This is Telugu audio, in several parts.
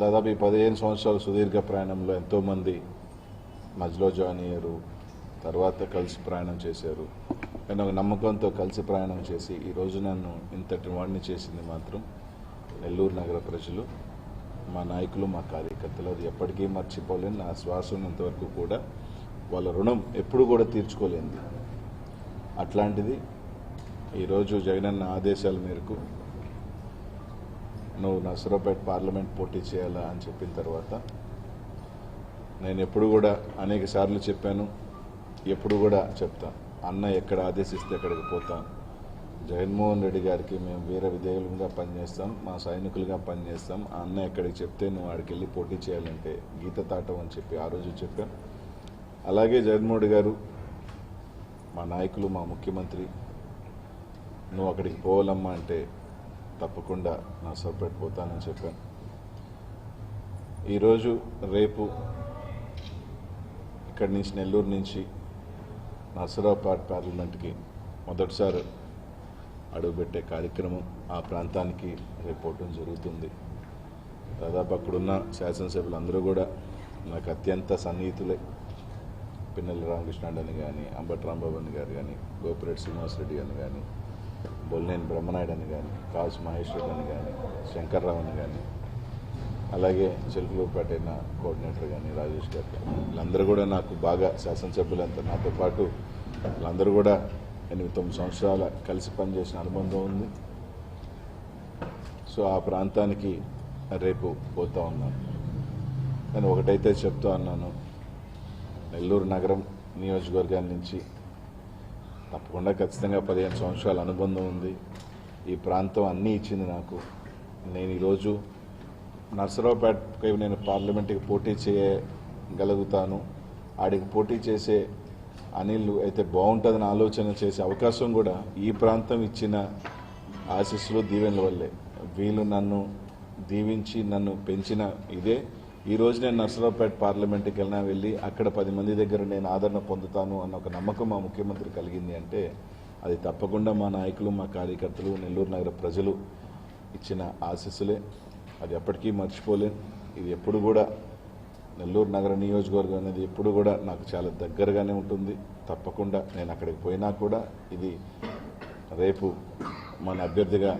దాదాపు ఈ పదిహేను సంవత్సరాల సుదీర్ఘ ప్రయాణంలో ఎంతోమంది మధ్యలో జాయిన్ అయ్యారు తర్వాత కలిసి ప్రయాణం చేశారు. నేను ఒక నమ్మకంతో కలిసి ప్రయాణం చేసి ఈరోజు నన్ను ఇంతటి వాడిని చేసింది మాత్రం నెల్లూరు నగర ప్రజలు మా నాయకులు మా కార్యకర్తలు. అది ఎప్పటికీ మర్చిపోలేని నా శ్వాస ఉన్నంతవరకు కూడా వాళ్ళ రుణం ఎప్పుడు కూడా తీర్చుకోలేంది అట్లాంటిది ఈరోజు జగనన్న ఆదేశాల మేరకు నువ్వు నసరాపేట పార్లమెంట్ పోటీ చేయాలా అని చెప్పిన తర్వాత నేను ఎప్పుడు కూడా అనేక సార్లు చెప్పాను ఎప్పుడు కూడా చెప్తా అన్న ఎక్కడ ఆదేశిస్తే అక్కడికి పోతాం. జగన్మోహన్ రెడ్డి గారికి మేము వీర విధేయులుగా పనిచేస్తాం మా సైనికులుగా పనిచేస్తాం ఆ అన్న ఎక్కడికి చెప్తే నువ్వు ఆడికి వెళ్ళి పోటీ చేయాలంటే గీత తాటం అని చెప్పి ఆ రోజు చెప్పాం. అలాగే జగన్మోహన్ రెడ్డి గారు మా నాయకులు మా ముఖ్యమంత్రి నువ్వు అక్కడికి పోవాలమ్మా అంటే తప్పకుండా నా సపరేట్ పోతానని చెప్పాను. ఈరోజు రేపు ఇక్కడి నుంచి నెల్లూరు నుంచి నర్సరావుపేట పార్లమెంట్కి మొదటిసారి అడుగుపెట్టే కార్యక్రమం ఆ ప్రాంతానికి రేపు జరుగుతుంది. దాదాపు అక్కడున్న శాసనసభ్యులందరూ కూడా నాకు అత్యంత సన్నిహితులే. పిన్నెల రామకృష్ణాండని కానీ అంబటి రాంబాబు అని గారు కానీ గోపిరెడ్డి శ్రీనివాసరెడ్డి అని కానీ బొల్లేని బ్రహ్మనాయుడు అని కానీ కాసు మహేశ్వరుడు అని కానీ శంకర్రావు అని కానీ అలాగే చిలుకలూరుపేట అయిన కోఆర్డినేటర్ కానీ రాజేష్ గారు కానీ వీళ్ళందరూ కూడా నాకు బాగా శాసనసభ్యులంతా నాతో పాటు వీళ్ళందరూ కూడా ఎనిమిది తొమ్మిది సంవత్సరాల కలిసి పనిచేసిన అనుబంధం ఉంది. సో ఆ ప్రాంతానికి రేపు పోతా ఉన్నాను. నేను ఒకటైతే చెప్తా ఉన్నాను నెల్లూరు నగరం నియోజకవర్గాల నుంచి తప్పకుండా ఖచ్చితంగా పదిహేను సంవత్సరాల అనుబంధం ఉంది. ఈ ప్రాంతం అన్నీ ఇచ్చింది నాకు. నేను ఈరోజు నర్సరావుపేటకి నేను పార్లమెంట్కి పోటీ చేయగలుగుతాను. ఆడికి పోటీ చేసే అనిల్ అయితే బాగుంటుందని ఆలోచన చేసే అవకాశం కూడా ఈ ప్రాంతం ఇచ్చిన ఆశీస్సులు దీవెనల వల్లే. వీళ్ళు నన్ను దీవించి నన్ను పెంచిన ఇదే ఈ రోజు నేను నర్సరావుపేట పార్లమెంట్కి వెళ్ళినా వెళ్ళి అక్కడ పది మంది దగ్గర నేను ఆదరణ పొందుతాను అన్న ఒక నమ్మకం మా ముఖ్యమంత్రి కలిగింది అంటే అది తప్పకుండా మా నాయకులు మా కార్యకర్తలు నెల్లూరు నగర ప్రజలు ఇచ్చిన ఆశీస్సులే. అది ఎప్పటికీ మర్చిపోలేను ఇది ఎప్పుడు కూడా నెల్లూరు నగర నియోజకవర్గం అనేది ఎప్పుడు కూడా నాకు చాలా దగ్గరగానే ఉంటుంది. తప్పకుండా నేను అక్కడికి పోయినా కూడా ఇది రేపు మన అభ్యర్థిగా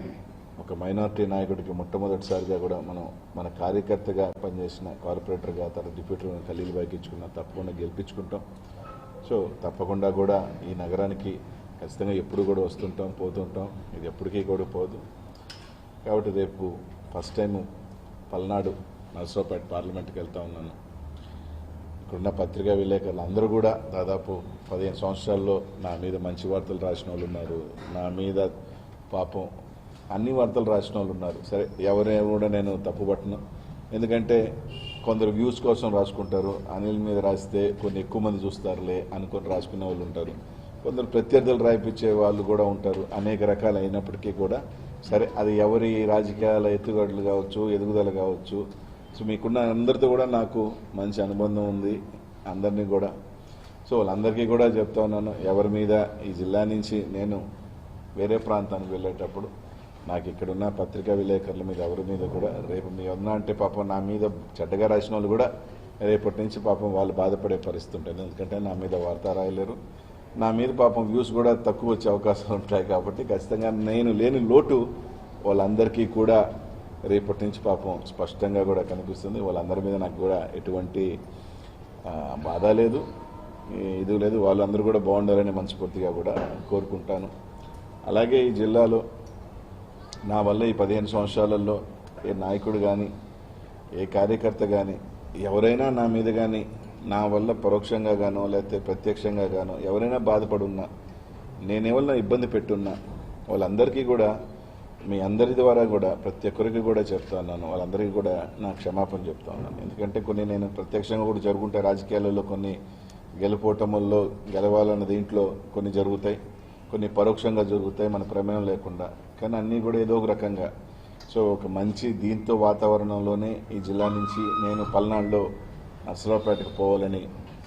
ఒక మైనారిటీ నాయకుడికి మొట్టమొదటిసారిగా కూడా మనం మన కార్యకర్తగా పనిచేసిన కార్పొరేటర్గా తన డిప్యూటీ ఖలీలు బాగించుకున్న తప్పకుండా గెలిపించుకుంటాం. సో తప్పకుండా కూడా ఈ నగరానికి ఖచ్చితంగా ఎప్పుడు కూడా వస్తుంటాం పోతుంటాం. ఇది ఎప్పటికీ కూడా పోదు. కాబట్టి రేపు ఫస్ట్ టైం పల్నాడు నర్సరావుపేట పార్లమెంట్కి వెళ్తా ఉన్నాను. ఇక్కడున్న పత్రికా విలేకరులు అందరూ కూడా దాదాపు పదిహేను సంవత్సరాల్లో నా మీద మంచి వార్తలు రాసిన వాళ్ళు ఉన్నారు. నా మీద పాపం అన్ని వార్తలు రాసిన వాళ్ళు ఉన్నారు. సరే ఎవరైనా కూడా నేను తప్పుపట్టను. ఎందుకంటే కొందరు వ్యూస్ కోసం రాసుకుంటారు. అనిల్ మీద రాస్తే కొన్ని ఎక్కువ మంది చూస్తారులే అనుకొని రాసుకునే వాళ్ళు ఉంటారు. కొందరు ప్రత్యర్థులు రాయిపించే వాళ్ళు కూడా ఉంటారు. అనేక రకాలు అయినప్పటికీ కూడా. సరే అది ఎవరి రాజకీయాల ఎత్తుగడలు కావచ్చు ఎదుగుదల కావచ్చు. సో మీకున్న అందరితో కూడా నాకు మంచి అనుబంధం ఉంది. అందరినీ కూడా. సో వాళ్ళందరికీ కూడా చెప్తా ఉన్నాను. ఎవరి మీద ఈ జిల్లా నుంచి నేను వేరే ప్రాంతానికి వెళ్ళేటప్పుడు నాకు ఇక్కడున్న పత్రికా విలేకరుల మీద ఎవరి మీద కూడా రేపు మీ ఉన్నా అంటే పాపం నా మీద చెడ్డగా రాసిన వాళ్ళు కూడా రేపటి నుంచి పాపం వాళ్ళు బాధపడే పరిస్థితి ఉంటుంది. ఎందుకంటే నా మీద వార్త రాయలేరు. నా మీద పాపం వ్యూస్ కూడా తక్కువ వచ్చే అవకాశాలు ఉంటాయి కాబట్టి ఖచ్చితంగా నేను లేని లోటు వాళ్ళందరికీ కూడా రేపటి నుంచి పాపం స్పష్టంగా కూడా కనిపిస్తుంది. వాళ్ళందరి మీద నాకు కూడా ఎటువంటి బాధ లేదు. ఇది లేదు. వాళ్ళందరూ కూడా బాగుండాలని మనస్ఫూర్తిగా కూడా కోరుకుంటాను. అలాగే ఈ జిల్లాలో నా వల్ల ఈ పదిహేను సంవత్సరాలలో ఏ నాయకుడు కానీ ఏ కార్యకర్త కానీ ఎవరైనా నా మీద కానీ నా వల్ల పరోక్షంగా గానో లేకపోతే ప్రత్యక్షంగా గానో ఎవరైనా బాధపడున్నా నేనేవన్నా ఇబ్బంది పెట్టున్నా వాళ్ళందరికీ కూడా మీ అందరి ద్వారా కూడా ప్రతి ఒక్కరికి కూడా చెప్తా ఉన్నాను. వాళ్ళందరికీ కూడా నా క్షమాపణ చెప్తా ఉన్నాను. ఎందుకంటే కొన్ని నేను ప్రత్యక్షంగా కూడా జరుగుంటాయి. రాజకీయాలలో కొన్ని గెలుపోటముల్లో గెలవాలన్న దీంట్లో కొన్ని జరుగుతాయి. కొన్ని పరోక్షంగా జరుగుతాయి. మన ప్రమేయం లేకుండా. కానీ అన్నీ కూడా ఏదో ఒక రకంగా. సో ఒక మంచి దీంతో వాతావరణంలోనే ఈ జిల్లా నుంచి నేను పల్నాడులో నర్సరావుపేటకు పోవాలని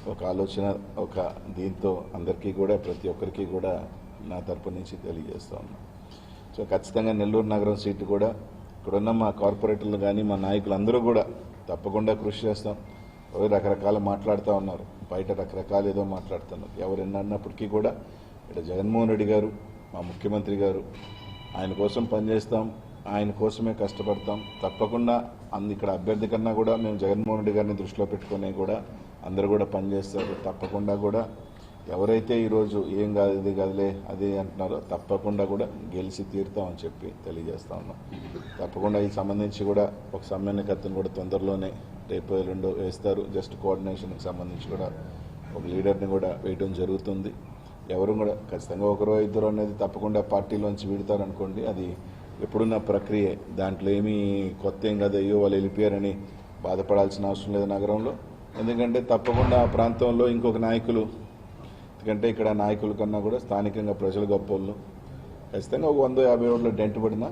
ఒక ఆలోచన ఒక దీంతో అందరికీ కూడా ప్రతి ఒక్కరికి కూడా నా తరపు నుంచి తెలియజేస్తా ఉన్నాను సో ఖచ్చితంగా నెల్లూరు నగరం సీటు కూడా ఇక్కడున్న మా కార్పొరేటర్లు కానీ మా నాయకులు అందరూ కూడా తప్పకుండా కృషి చేస్తాం. ఎవరు రకరకాల మాట్లాడుతూ ఉన్నారు. బయట రకరకాలు ఏదో మాట్లాడుతున్నారు. ఎవరు ఎన్ని కూడా ఇక్కడ జగన్మోహన్ రెడ్డి గారు మా ముఖ్యమంత్రి గారు ఆయన కోసం పనిచేస్తాం ఆయన కోసమే కష్టపడతాం. తప్పకుండా అందు ఇక్కడ అభ్యర్థి కన్నా కూడా మేము జగన్మోహన్ రెడ్డి గారిని దృష్టిలో పెట్టుకుని కూడా అందరు కూడా పనిచేస్తారు తప్పకుండా కూడా ఎవరైతే ఈరోజు ఏం కాదు ఇది కాదులే అది అంటున్నారో తప్పకుండా కూడా గెలిచి తీరుతామని చెప్పి తెలియజేస్తా ఉన్నాం. తప్పకుండా ఈ సంబంధించి కూడా ఒక సమ్మెన్యకర్తను కూడా తొందరలోనే రేపు ఎల్లుండో వేస్తారు. జస్ట్ కోఆర్డినేషన్కి సంబంధించి కూడా ఒక లీడర్ని కూడా వేయడం జరుగుతుంది. ఎవరు కూడా ఖచ్చితంగా ఒకరో ఇద్దరు అనేది తప్పకుండా పార్టీలోంచి విడతారనుకోండి అది ఎప్పుడున్న ప్రక్రియ. దాంట్లో ఏమీ కొత్త ఏం కాదు అయ్యో వాళ్ళు వెళ్ళిపోయారని బాధపడాల్సిన అవసరం లేదు నగరంలో. ఎందుకంటే తప్పకుండా ఆ ప్రాంతంలో ఇంకొక నాయకులు ఎందుకంటే ఇక్కడ నాయకుల కన్నా కూడా స్థానికంగా ప్రజలు గొప్పోళ్ళు ఖచ్చితంగా ఒక వంద యాభై ఓట్ల డెంట్ పడినా